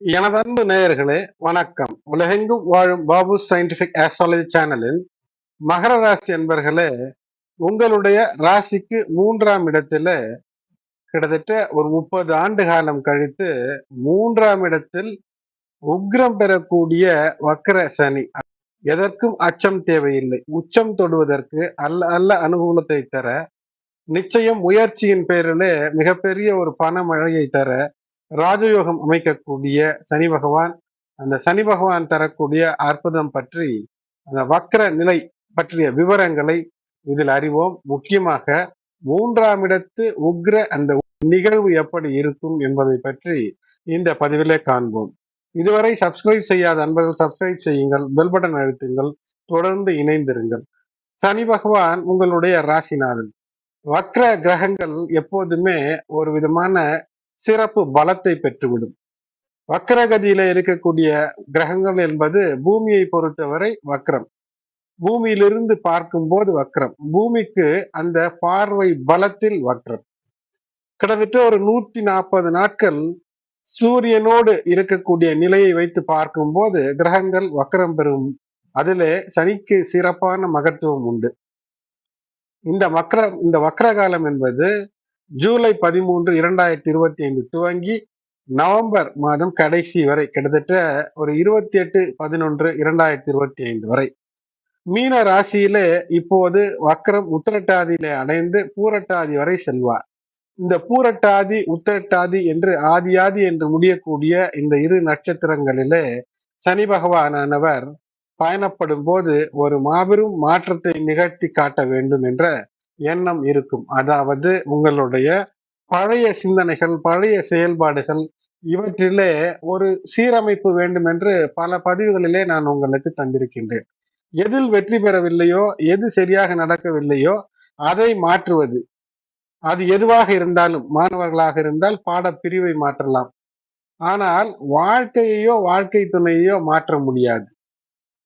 எனதன்பு நேயர்களே வணக்கம். உலகெங்கும் வாழும் பாபு சயின்டிபிக் ஆஸ்ட்ராலஜி சேனலில் மகர ராசி அன்பர்களே உங்களுடைய ராசிக்கு மூன்றாம் இடத்துல கிட்டத்தட்ட ஒரு முப்பது ஆண்டு காலம் கழித்து மூன்றாம் இடத்தில் உக்ரம் பெறக்கூடிய வக்கர சனி. எதற்கும் அச்சம் தேவையில்லை. உச்சம் தொடுவதற்கு அல்ல அல்ல அனுகூலத்தை தர நிச்சயம் முயற்சியின் பேரிலே மிகப்பெரிய ஒரு பண மழையை தர ராஜயோகம் அமைக்கக்கூடிய சனி பகவான் அந்த சனி பகவான் தரக்கூடிய அற்புதம் பற்றி அந்த வக்ர நிலை பற்றிய விவரங்களை இதில் அறிவோம். முக்கியமாக மூன்றாம் இடத்து உக்ர அந்த நிகழ்வு எப்படி இருக்கும் என்பதை பற்றி இந்த பதிவிலே காண்போம். இதுவரை சப்ஸ்கிரைப் செய்யாத அன்பர்கள் சப்ஸ்கிரைப் செய்யுங்கள். பெல் பட்டன் அழுத்துங்கள். தொடர்ந்து இணைந்திருங்கள். சனி பகவான் உங்களுடைய ராசிநாதன். வக்ர கிரகங்கள் எப்போதுமே ஒரு விதமான சிறப்பு பலத்தை பெற்றுவிடும். வக்கரகதியில இருக்கக்கூடிய கிரகங்கள் என்பது பூமியை பொறுத்தவரை வக்ரம். பூமியிலிருந்து பார்க்கும்போது வக்ரம். பூமிக்கு அந்த பார்வை பலத்தில் வக்ரம். கிட்டத்தட்ட ஒரு நூத்தி நாற்பது நாட்கள் சூரியனோடு இருக்கக்கூடிய நிலையை வைத்து பார்க்கும்போது கிரகங்கள் வக்கரம் பெறும். அதிலே சனிக்கு சிறப்பான மகத்துவம் உண்டு. இந்த வக்ர இந்த வக்ர காலம் என்பது ஜூலை பதிமூன்று இரண்டாயிரத்தி இருபத்தி ஐந்து துவங்கி நவம்பர் மாதம் கடைசி வரை கிட்டத்தட்ட ஒரு இருபத்தி எட்டு பதினொன்று இரண்டாயிரத்தி இருபத்தி ஐந்து வரை. மீன ராசியிலே இப்போது வக்ரம் உத்திரட்டாதியிலே அடைந்து பூரட்டாதி வரை செல்வார். இந்த பூரட்டாதி உத்திரட்டாதி என்று ஆதியாதி என்று முடியக்கூடிய இந்த இரு நட்சத்திரங்களிலே சனி பகவானவர் பயணப்படும் போது ஒரு மாபெரும் மாற்றத்தை நிகழ்த்தி காட்ட வேண்டும் என்ற எண்ணம் இருக்கும். அதாவது உங்களுடைய பழைய சிந்தனைகள் பழைய செயல்பாடுகள் இவற்றிலே ஒரு சீரமைப்பு வேண்டும் என்று பல பதிவுகளிலே நான் உங்களுக்கு தந்திருக்கின்றேன். எதில் வெற்றி பெறவில்லையோ எது சரியாக நடக்கவில்லையோ அதை மாற்றுவது. அது எதுவாக இருந்தாலும் மாணவர்களாக இருந்தால் பாடப்பிரிவை மாற்றலாம். ஆனால் வாழ்க்கையையோ வாழ்க்கை துணையோ மாற்ற முடியாது.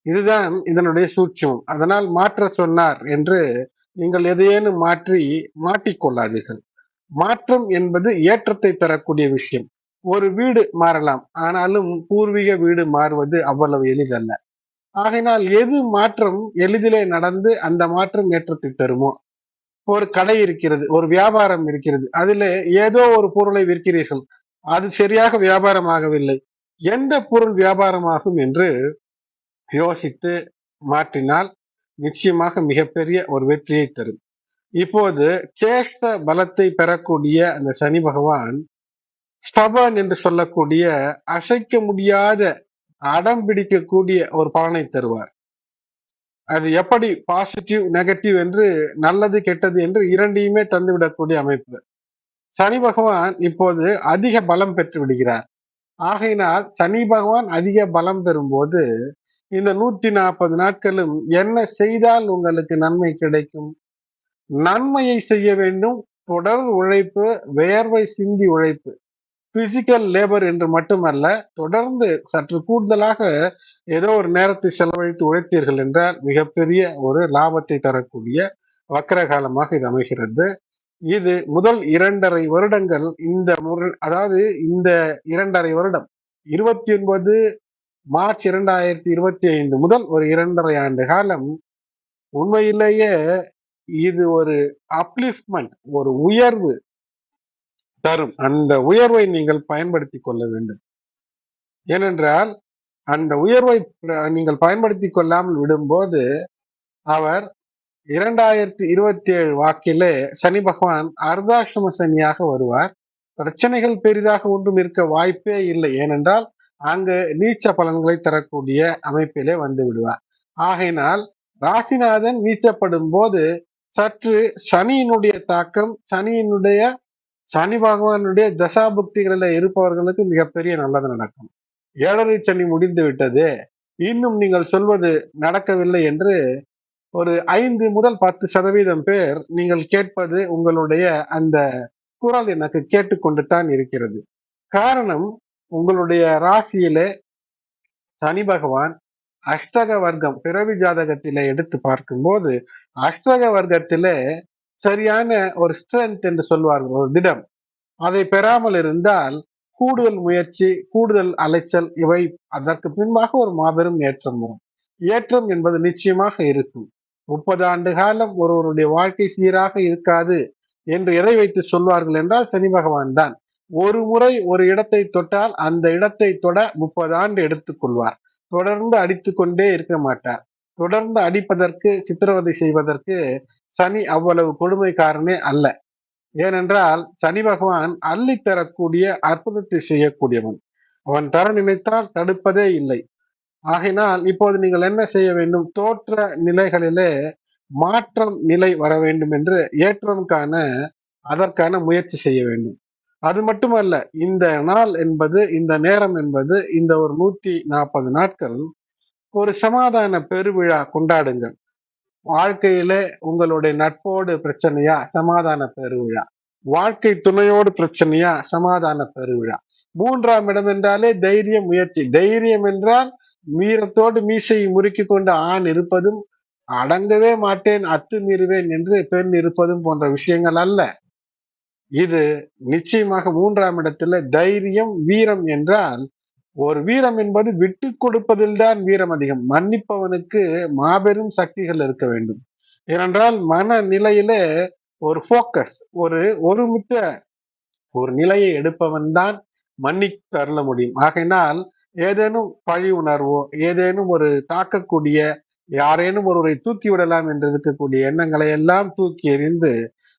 இதுதான் இதனுடைய சூட்சம். அதனால் மாற்ற சொன்னார் என்று நீங்கள் எதையேனும் மாற்றி மாட்டிக்கொள்ளாதீர்கள். மாற்றம் என்பது ஏற்றத்தை தரக்கூடிய விஷயம். ஒரு வீடு மாறலாம் ஆனாலும் பூர்வீக வீடு மாறுவது அவ்வளவு எளிதல்ல. ஆகையினால் எது மாற்றம் எளிதிலே நடந்து அந்த மாற்றம் ஏற்றத்தை தருமோ? ஒரு கடை இருக்கிறது ஒரு வியாபாரம் இருக்கிறது அதில் ஏதோ ஒரு பொருளை விற்கிறீர்கள் அது சரியாக வியாபாரமாகவில்லை. எந்த பொருள் வியாபாரமாகும் என்று யோசித்து மாற்றினால் நிச்சயமாக மிகப்பெரிய ஒரு வெற்றியை தரும். இப்போது சேஷ்ட பலத்தை பெறக்கூடிய அந்த சனி பகவான் ஸ்டபன் என்று சொல்லக்கூடிய அசைக்க முடியாத அடம் பிடிக்கக்கூடிய ஒரு பலனை தருவார். அது எப்படி பாசிட்டிவ் நெகட்டிவ் என்று நல்லது கெட்டது என்று இரண்டையுமே தந்துவிடக்கூடிய அமைப்பு. சனி பகவான் இப்போது அதிக பலம் பெற்று விடுகிறார். ஆகையினால் சனி பகவான் அதிக பலம் பெறும்போது இந்த நூத்தி நாற்பது நாட்களும் என்ன செய்தால் உங்களுக்கு நன்மை கிடைக்கும்? நன்மையை செய்ய வேண்டும். தொடர் உழைப்பு வேர்வை சிந்தி உழைப்பு. பிசிக்கல் லேபர் என்று மட்டுமல்ல தொடர்ந்து சற்று கூடுதலாக ஏதோ ஒரு நேரத்தை செலவழித்து உழைத்தீர்கள் என்றால் மிகப்பெரிய ஒரு லாபத்தை தரக்கூடிய வக்கர காலமாக இது அமைகிறது. இது முதல் இரண்டரை வருடங்கள் இந்த முறை அதாவது இந்த இரண்டரை வருடம் இருபத்தி ஒன்பது மார்ச் இரண்டாயிரத்தி இருபத்தி ஐந்து முதல் ஒரு இரண்டரை ஆண்டு காலம் உண்மையிலேயே இது ஒரு அப்லிஃப்ட்மெண்ட் ஒரு உயர்வு தரும். அந்த உயர்வை நீங்கள் பயன்படுத்தி கொள்ள வேண்டும். ஏனென்றால் அந்த உயர்வை நீங்கள் பயன்படுத்தி கொள்ளாமல் விடும்போது அவர் இரண்டாயிரத்தி இருபத்தி ஏழு வாக்கிலே சனி பகவான் அர்தாசிரம சனியாக வருவார். பிரச்சனைகள் பெரிதாக ஒன்றும் இருக்க வாய்ப்பே இல்லை. ஏனென்றால் அங்கு நீச்ச பலன்களை தரக்கூடிய அமைப்பிலே வந்து விடுவார். ஆகையினால் ராசிநாதன் நீச்சப்படும் போது சற்று சனியினுடைய தாக்கம் சனியினுடைய சனி பகவானுடைய தசாபுக்திகளில் இருப்பவர்களுக்கு மிகப்பெரிய நல்லது நடக்கும். ஏழரை சனி முடிந்து விட்டது. இன்னும் நீங்கள் சொல்வது நடக்கவில்லை என்று ஒரு ஐந்து முதல் பத்து சதவீதம் பேர் நீங்கள் கேட்பது உங்களுடைய அந்த குரல் எனக்கு கேட்டுக்கொண்டு தான் இருக்கிறது. காரணம் உங்களுடைய ராசியிலே சனி பகவான் அஷ்டக வர்க்கம் பிறவி ஜாதகத்தில எடுத்து பார்க்கும்போது அஷ்டக வர்க்கத்திலே சரியான ஒரு ஸ்ட்ரென்த் என்று சொல்வார்கள் ஒரு திடம். அதை பெறாமல் இருந்தால் கூடுதல் முயற்சி கூடுதல் அலைச்சல் இவை அதற்கு பின்பாக ஒரு மாபெரும் ஏற்றம் வரும். ஏற்றம் என்பது நிச்சயமாக இருக்கும். முப்பது ஆண்டு காலம் ஒருவருடைய வாழ்க்கை சீராக இருக்காது என்று எதை வைத்து சொல்வார்கள் என்றால் சனி பகவான் தான். ஒரு முறை ஒரு இடத்தை தொட்டால் அந்த இடத்தை தொட முப்பது ஆண்டு எடுத்துக்கொள்வார் தொடர்ந்து அடித்து கொண்டே இருக்க மாட்டார். தொடர்ந்து அடிப்பதற்கு சித்திரவதை செய்வதற்கு சனி அவ்வளவு கொடுமைக்காரனே அல்ல. ஏனென்றால் சனி பகவான் அள்ளி தரக்கூடிய அற்புதத்தை செய்யக்கூடியவன். அவன் தர நினைத்தால் தடுப்பதே இல்லை. ஆகையினால் இப்போது நீங்கள் என்ன செய்ய வேண்டும்? தோற்ற நிலைகளிலே மாற்றம் நிலை வர வேண்டும் என்று ஏற்றம் காண அதற்கான முயற்சி செய்ய வேண்டும். அது மட்டுமல்ல இந்த நாள் என்பது இந்த நேரம் என்பது இந்த ஒரு நூத்தி நாற்பது நாட்கள் ஒரு சமாதான பெருவிழா கொண்டாடுங்கள். வாழ்க்கையில உங்களுடைய நட்போடு பிரச்சனையா? சமாதான பெருவிழா. வாழ்க்கை துணையோடு பிரச்சனையா? சமாதான பெருவிழா. மூன்றாம் இடம் என்றாலே தைரியம் முயற்சி. தைரியம் என்றால் மீரத்தோடு மீசையை முறுக்கி கொண்டு ஆண் இருப்பதும் அடங்கவே மாட்டேன் அத்து மீறுவேன் என்று பெண் இருப்பதும் போன்ற விஷயங்கள் அல்ல. இது நிச்சயமாக மூன்றாம் இடத்துல தைரியம் வீரம் என்றால் ஒரு வீரம் என்பது விட்டு கொடுப்பதில் தான் வீரம் அதிகம். மன்னிப்பவனுக்கு மாபெரும் சக்திகள் இருக்க வேண்டும். ஏனென்றால் மன நிலையில ஒரு போக்கஸ் ஒரு ஒருமித்த ஒரு நிலையை எடுப்பவன் தான் மன்னி தரல முடியும். ஆகையினால் ஏதேனும் பழி உணர்வோ ஏதேனும் ஒரு தாக்கக்கூடிய யாரேனும் ஒருவரை தூக்கி விடலாம் என்று இருக்கக்கூடிய எண்ணங்களை எல்லாம் தூக்கி எறிந்து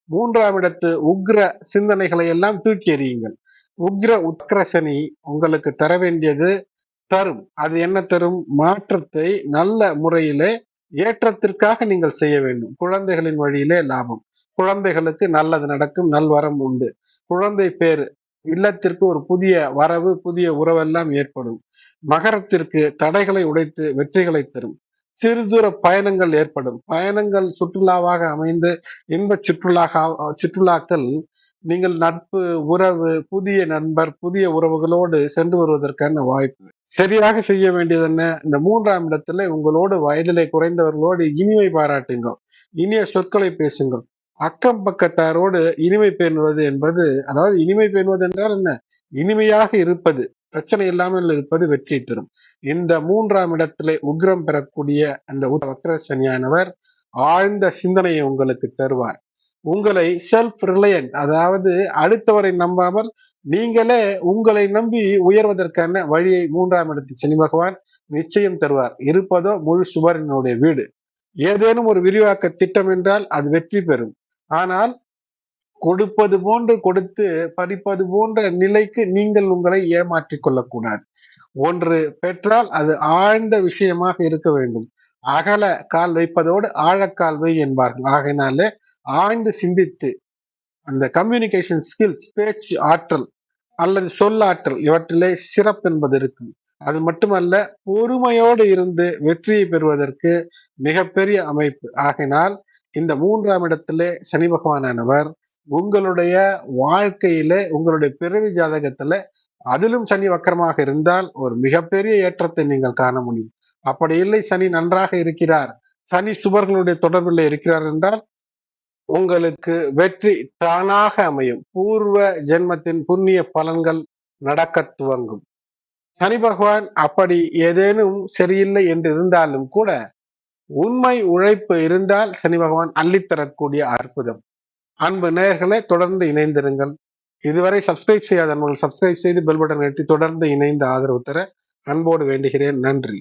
மூன்றாம் இடத்து உக்ர சிந்தனைகளை எல்லாம் தூக்கி எறியுங்கள். உக்ர உத்கிரசனி உங்களுக்கு தர வேண்டியது தரும். அது என்ன தரும்? மாற்றத்தை நல்ல முறையிலே ஏற்றத்திற்காக நீங்கள் செய்ய வேண்டும். குழந்தைகளின் வழியிலே லாபம். குழந்தைகளுக்கு நல்லது நடக்கும் நல்வரம் உண்டு. குழந்தை பேர் இல்லத்திற்கு ஒரு புதிய வரவு புதிய உறவெல்லாம் ஏற்படும். மகரத்திற்கு தடைகளை உடைத்து வெற்றிகளை தரும். சிறு தூர பயணங்கள் ஏற்படும். பயணங்கள் சுற்றுலாவாக அமைந்து இன்ப சுற்றுலா சுற்றுலாக்கள் நீங்கள் நட்பு உறவு புதிய நண்பர் புதிய உறவுகளோடு சென்று வருவதற்கான வாய்ப்பு. சரியாக செய்ய வேண்டியது என்ன இந்த மூன்றாம் இடத்துல உங்களோடு வயதிலே குறைந்தவர்களோடு இனிமை பாராட்டுங்கள். இனிய சொற்களை பேசுங்கள். அக்கம் பக்கத்தாரோடு இனிமை பேணுவது என்பது அதாவது இனிமை பேணுவது என்றால் என்ன? இனிமையாக இருப்பது. பிரச்சனை இல்லாமல் இருப்பது வெற்றி தரும் இந்த மூன்றாம் இடத்திலே உக்ரம் பெறக்கூடிய அந்த வக்ர சனியானவர் ஆழ்ந்த சிந்தனையை உங்களுக்கு தருவார். உங்களை செல்ஃப் ரிலையன்ட் அதாவது அடுத்தவரை நம்பாமல் நீங்களே உங்களை நம்பி உயர்வதற்கான வழியை மூன்றாம் இடத்தில் சனி பகவான் நிச்சயம் தருவார். இருப்பதோ முழு சுபரனுடைய வீடு. ஏதேனும் ஒரு விரிவாக்க திட்டம் என்றால் அது வெற்றி பெறும். ஆனால் கொடுப்பது போன்று கொடுத்து பறிப்பது போன்ற நிலைக்கு நீங்கள் உங்களை ஏமாற்றிக் கொள்ளக்கூடாது. ஒன்று பெற்றால் அது ஆழ்ந்த விஷயமாக இருக்க வேண்டும். அகல கால் வைப்பதோடு ஆழக்கால் வை என்பார்கள். ஆகையினாலே ஆழ்ந்து சிந்தித்து அந்த கம்யூனிகேஷன் ஸ்கில்ஸ் பேச்சு ஆற்றல் அல்லது சொல்லாற்றல் இவற்றிலே சிறப்பு என்பது இருக்கும். அது மட்டுமல்ல பொறுமையோடு இருந்து வெற்றியை பெறுவதற்கு மிகப்பெரிய அமைப்பு. ஆகினால் இந்த மூன்றாம் இடத்திலே சனி பகவானானவர் உங்களுடைய வாழ்க்கையில உங்களுடைய பிறவி ஜாதகத்துல அதிலும் சனி வக்கரமாக இருந்தால் ஒரு மிகப்பெரிய ஏற்றத்தை நீங்கள் காண முடியும். அப்படி இல்லை சனி நன்றாக இருக்கிறார். சனி சுவர்களுடைய தொடர்பில் இருக்கிறார் என்றால் உங்களுக்கு வெற்றி தானாக அமையும். பூர்வ ஜென்மத்தின் புண்ணிய பலன்கள் நடக்க துவங்கும். சனி பகவான் அப்படி ஏதேனும் சரியில்லை என்று இருந்தாலும் கூட உண்மை உழைப்பு இருந்தால் சனி பகவான் அள்ளித்தரக்கூடிய அற்புதம். அன்பு நேயர்களே தொடர்ந்து இணைந்திருங்கள். இதுவரை சப்ஸ்கிரைப் செய்யாத சப்ஸ்கிரைப் செய்து பெல் பட்டன் எட்டி தொடர்ந்து இணைந்து ஆதரவு தர அன்போடு வேண்டுகிறேன். நன்றி.